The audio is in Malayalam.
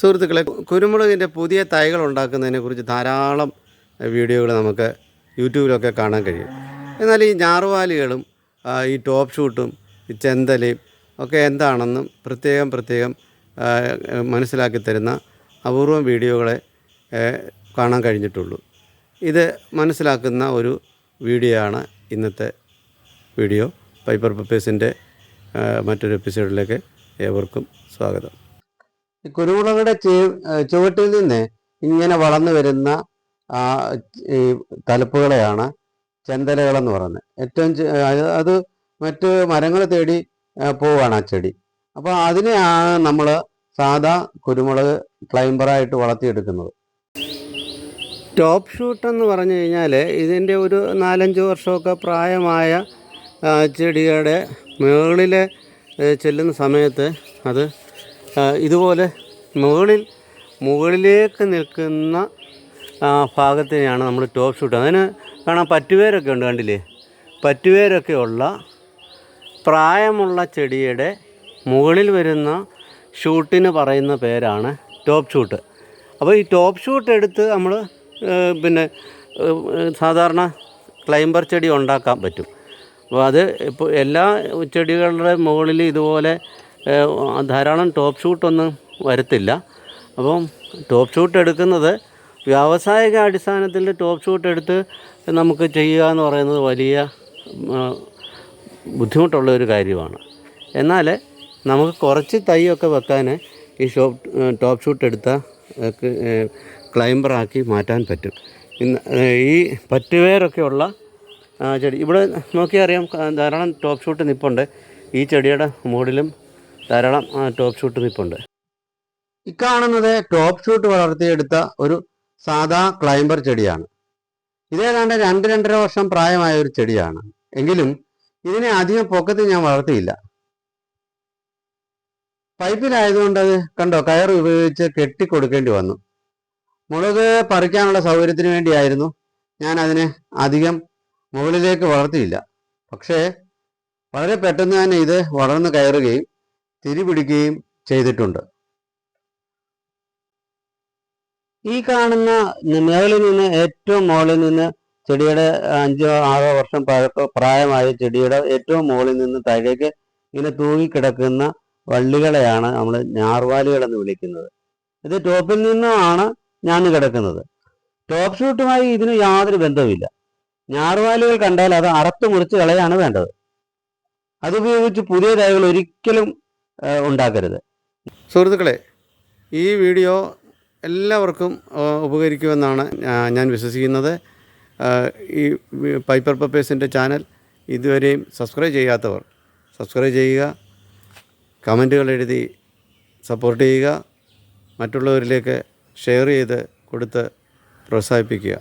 സുഹൃത്തുക്കളെ കുരുമുളകിന്റെ പുതിയ തൈകൾ ഉണ്ടാക്കുന്നതിനെക്കുറിച്ച് ധാരാളം വീഡിയോകൾ നമുക്ക് യൂട്യൂബിലൊക്കെ കാണാൻ കഴിയും. എന്നാൽ ഈ ഞാറുവാലികളും ഈ ടോപ്പ് ഷൂട്ടും ഈ ചെന്തലയും ഒക്കെ എന്താണെന്നും പ്രത്യേകം പ്രത്യേകം മനസ്സിലാക്കി തരുന്ന അപൂർവം വീഡിയോകളെ കാണാൻ കഴിഞ്ഞിട്ടുള്ളൂ. ഇത് മനസ്സിലാക്കുന്ന ഒരു വീഡിയോ ആണ് ഇന്നത്തെ വീഡിയോ. പൈപ്പർ പപ്പേഴ്സിന്റെ മറ്റൊരു എപ്പിസോഡിലേക്ക് ഏവർക്കും സ്വാഗതം. ഈ കുരുമുളകുടെ ചുവട്ടിൽ നിന്ന് ഇങ്ങനെ വളർന്നു വരുന്ന ആ ഈ തലപ്പുകളെയാണ് ചെന്തലകളെന്ന് പറയുന്നത്. ഏറ്റവും അത് മറ്റു മരങ്ങൾ തേടി പോവാണ് ആ ചെടി. അപ്പോൾ അതിനെയാണ് നമ്മൾ സാധാ കുരുമുളക് ക്ലൈംബറായിട്ട് വളർത്തിയെടുക്കുന്നത്. ടോപ്പ് ഷൂട്ട് എന്ന് പറഞ്ഞു കഴിഞ്ഞാൽ ഇതിന്റെ ഒരു നാലഞ്ച് വർഷമൊക്കെ പ്രായമായ ചെടിയുടെ മുകളിൽ ചെല്ലുന്ന സമയത്ത് അത് ഇതുപോലെ മുകളിൽ മുകളിലേക്ക് നിൽക്കുന്ന ഭാഗത്തിനെയാണ് നമ്മൾ ടോപ്പ് ഷൂട്ട് അതിന് കാണാൻ പറ്റുവേരൊക്കെ ഉണ്ട് കണ്ടില്ലേ? പറ്റുവേരൊക്കെ ഉള്ള പ്രായമുള്ള ചെടിയുടെ മുകളിൽ വരുന്ന ഷൂട്ടിന് പറയുന്ന പേരാണ് ടോപ്പ് ഷൂട്ട് അപ്പോൾ ഈ ടോപ്പ് ഷൂട്ട് എടുത്ത് നമ്മൾ പിന്നെ സാധാരണ ക്ലൈംബർ ചെടി ഉണ്ടാക്കാൻ പറ്റും. അപ്പോൾ അത് ഇപ്പോൾ എല്ലാ ചെടികളുടെ മുകളിൽ ഇതുപോലെ ധാരാളം ടോപ്പ് ഷൂട്ടൊന്നും വരത്തില്ല. അപ്പം ടോപ്പ് ഷൂട്ട് എടുക്കുന്നത് വ്യാവസായിക അടിസ്ഥാനത്തിൽ ടോപ്പ് ഷൂട്ട് എടുത്ത് നമുക്ക് ചെയ്യുക എന്ന് പറയുന്നത് വലിയ ബുദ്ധിമുട്ടുള്ള ഒരു കാര്യമാണ്. എന്നാൽ നമുക്ക് കുറച്ച് തൈയൊക്കെ വെക്കാൻ ഈ ഷോപ്പ് ടോപ്പ് ഷൂട്ട് എടുത്ത ക്ലൈംബറാക്കി മാറ്റാൻ പറ്റും. ഇന്ന് ഈ പറ്റുവേരൊക്കെയുള്ള ചെടി ഇവിടെ നോക്കിയറിയാം ധാരാളം ടോപ്പ് ഷൂട്ട് നിൽപ്പുണ്ട് ഈ ചെടിയുടെ മുകളിലും ധാരാളം ടോപ്പ് ഷൂട്ട് ഉണ്ട് ഇക്കാണുന്നത് ടോപ്പ് ഷൂട്ട് വളർത്തിയെടുത്ത ഒരു സാധാ ക്ലൈംബർ ചെടിയാണ്. ഇതേതാണ്ട് രണ്ട് രണ്ടര വർഷം പ്രായമായ ഒരു ചെടിയാണ്. എങ്കിലും ഇതിനെ അധികം പൊക്കത്തിൽ ഞാൻ വളർത്തിയില്ല. പൈപ്പിലായതുകൊണ്ട് അത് കണ്ടോ കയർ ഉപയോഗിച്ച് കെട്ടിക്കൊടുക്കേണ്ടി വന്നു. മുളക് പറിക്കാനുള്ള സൗകര്യത്തിന് വേണ്ടിയായിരുന്നു ഞാൻ അതിനെ അധികം മുകളിലേക്ക് വളർത്തിയില്ല. പക്ഷേ വളരെ പെട്ടെന്ന് തന്നെ ഇത് വളർന്നു കയറുകയും തിരി പിടിക്കുകയും ചെയ്തിട്ടുണ്ട്. ഈ കാണുന്ന മേളിൽ നിന്ന് ഏറ്റവും മുകളിൽ നിന്ന് ചെടിയുടെ അഞ്ചോ ആറോ വർഷം പഴക്ക പ്രായമായ ചെടിയുടെ ഏറ്റവും മുകളിൽ നിന്ന് താഴേക്ക് ഇങ്ങനെ തൂങ്ങിക്കിടക്കുന്ന വള്ളികളെയാണ് നമ്മൾ ഞാർവാലികൾ എന്ന് വിളിക്കുന്നത്. ഇത് ടോപ്പിൽ നിന്നുമാണ് ഞാൻ കിടക്കുന്നത്. ടോപ്പ് ഷൂട്ടുമായി ഇതിന് യാതൊരു ബന്ധവുമില്ല. ഞാർവാലികൾ കണ്ടാൽ അത് അറുത്തു മുറിച്ച് കളയാണ് വേണ്ടത്. അതുപയോഗിച്ച് പുതിയ തൈകൾ ഒരിക്കലും ഉണ്ടാക്കരുത്. സുഹൃത്തുക്കളെ ഈ വീഡിയോ എല്ലാവർക്കും ഉപകരിക്കുമെന്നാണ് ഞാൻ വിശ്വസിക്കുന്നത്. ഈ പൈപ്പർ പപ്പേഴ്സിന്റെ ചാനൽ ഇതുവരെയും സബ്സ്ക്രൈബ് ചെയ്യാത്തവർ സബ്സ്ക്രൈബ് ചെയ്യുക കമന്റുകൾ എഴുതി സപ്പോർട്ട് ചെയ്യുക മറ്റുള്ളവരിലേക്ക് ഷെയർ ചെയ്ത് കൊടുത്ത് പ്രോത്സാഹിപ്പിക്കുക.